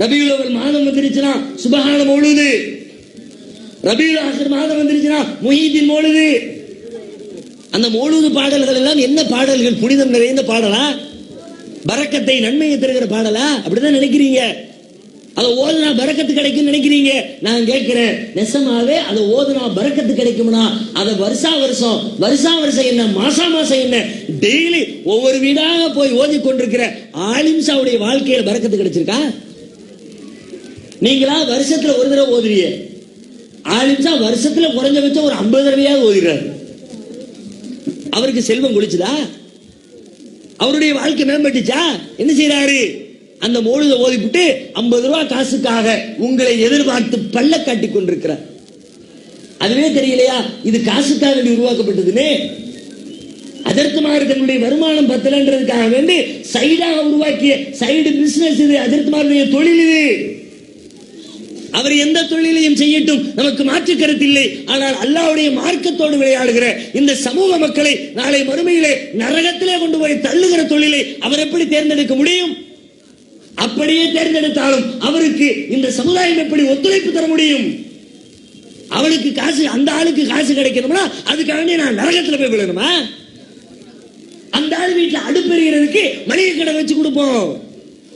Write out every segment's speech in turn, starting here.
ரபியுல் ஒரு மாதம் வந்துருச்சுன்னா சுபஹான மௌலுது ரபியுல் ஆசர் மாதம் வந்துருச்சுன்னா முஹீத்தின் மௌலுது அந்த மோழுது பாடல்கள் எல்லாம் என்ன பாடல்கள்? புனிதம் நிறைந்த பாடலா? பறக்கத்தை நன்மையை தருகிற பாடலா? அப்படிதான் நினைக்கிறீங்க. அதை ஓதுனா பறக்கத்து கிடைக்கும் நினைக்கிறீங்க. நான் கேட்கிறேன் நெசமாவே அதை ஓதுனா பறக்கத்து கிடைக்கும்னா அதை வருஷா வருஷம் வருஷா வருஷம் என்ன மாசா மாசம் என்ன? டெய்லி ஒவ்வொரு வீடாக போய் ஓதி கொண்டிருக்கிற ஆலிம்சாவுடைய வாழ்க்கையில பறக்கத்து கிடைச்சிருக்கா? நீங்களா வருஷத்துல ஒரு தடவை ஓதுறீங்க. ஆலிம்சா வருஷத்துல குறைஞ்சபட்சம் ஒரு ஐம்பது தடவையாவது ஓதுகிறாரு அவருக்கு செல்வம் குளிச்சுதா அவருடைய வாழ்க்கை மேம்பட்டுச்சா? என்ன செய்யறாரு அந்த மொழுத ஓதிவிட்டு ஐம்பது ரூபாய் காசுக்காக உங்களை எதிர்பார்த்து பள்ள காட்டி கொண்டிருக்கிறார். அதுவே தெரியலையா? இது காசுக்காக வேண்டி உருவாக்கப்பட்டதுன்னு? அதர்த்தமாக தன்னுடைய வருமானம் பத்தலன்றதுக்காக வேண்டி சைடாக உருவாக்கிய சைடு பிசினஸ் இது. அதர்த்தமாருடைய தொழில் இது. அவர் எந்த தொழிலையும் செய்யட்டும். நமக்கு மாற்று கருத்தில்லை ஆனால் அல்லாவுடைய மார்க்கத்தோடு விளையாடுகிற இந்த சமூக மக்களை நாளை மறுமையிலே நரகத்திலே கொண்டு போய் தள்ளுகிற தொழிலை அவர் எப்படி தேர்ந்தெடுக்க முடியும்? அப்படியே தேர்ந்தெடுத்தாலும் அவருக்கு இந்த சமுதாயம் எப்படி ஒத்துழைப்பு தர முடியும்? அவளுக்கு காசு அந்த ஆளுக்கு காசு கிடைக்கணும்னா அதுக்காக நான் நரகத்துல போய் விழணுமா? அந்த ஆள் வீட்டுல அடுப்பெறிகிறதுக்கு மளிகை கடை வச்சு கொடுப்போம்.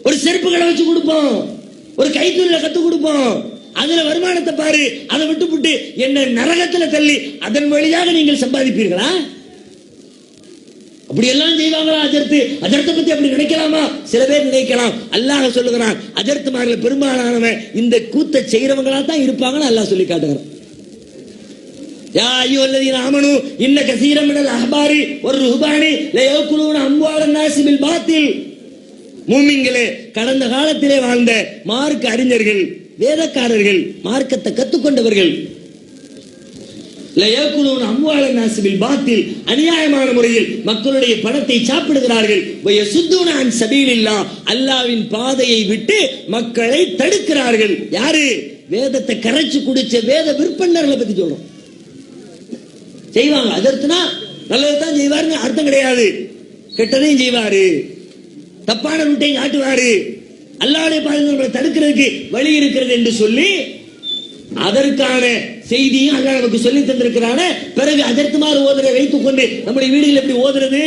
ஒரு செருப்பு கடை வச்சு கொடுப்போம். ஒரு கைத்தொழில கத்து கொடுப்போம். அதுல வருமானத்தை பாரு அதை விட்டு விட்டு என்ன நரகத்துல தள்ளி அதன் வழியாக நீங்கள் சம்பாதிப்பீர்களா? அப்படி எல்லாம் செய்வாங்களா அஜர்த்து? அஜர்த்தை பத்தி அப்படி நினைக்கலாமா? சில பேர் நினைக்கலாம். அல்லாஹ் சொல்லுகிறான் அஜர்த்துமார்கள் பெரும்பாலானவன் இந்த கூத்தை செய்யறவங்களா தான் இருப்பாங்கன்னு அல்லாஹ் சொல்லி காட்டுகிறான். யா ஐயோல்லதீன ஆமனு இன்ன கசீரம் அஹ்பாரி ஒரு ருஹ்பானி லயக்குலூன அம்வாலன் நாசி பாத்தில். மூமிங்களே கடந்த காலத்திலே வாழ்ந்த மார்க்க அறிஞர்கள் வேதக்காரர்கள் மார்க்கத்தை கத்துக்கொண்டவர்கள் லயக்குலூன பாத்தில் அநியாயமான முறையில் மக்களுடைய பணத்தை சாப்பிடுகிறார்கள். அல்லாவின் பாதையை விட்டு மக்களை தடுக்கிறார்கள். யாரு? வேதத்தை கரைச்சு குடிச்ச வேத விற்பனர்களை பத்தி சொல்றோம். செய்வாங்க. அதற்குனா நல்லதுதான் செய்வாருன்னு அர்த்தம் கிடையாது. கெட்டதையும் செய்வாரு. தப்பான ரூட்டையும் காட்டுவாரு. அல்லாவுடைய பாதுகாப்பை தடுக்கிறதுக்கு வழி இருக்கிறது என்று சொல்லி அதற்கான செய்தியும் அல்லாஹ் நமக்கு சொல்லி தந்திருக்கிறான. பிறகு அதற்கு மாதிரி ஓதுற வைத்துக் கொண்டு நம்முடைய வீடுகள் எப்படி ஓதுறது?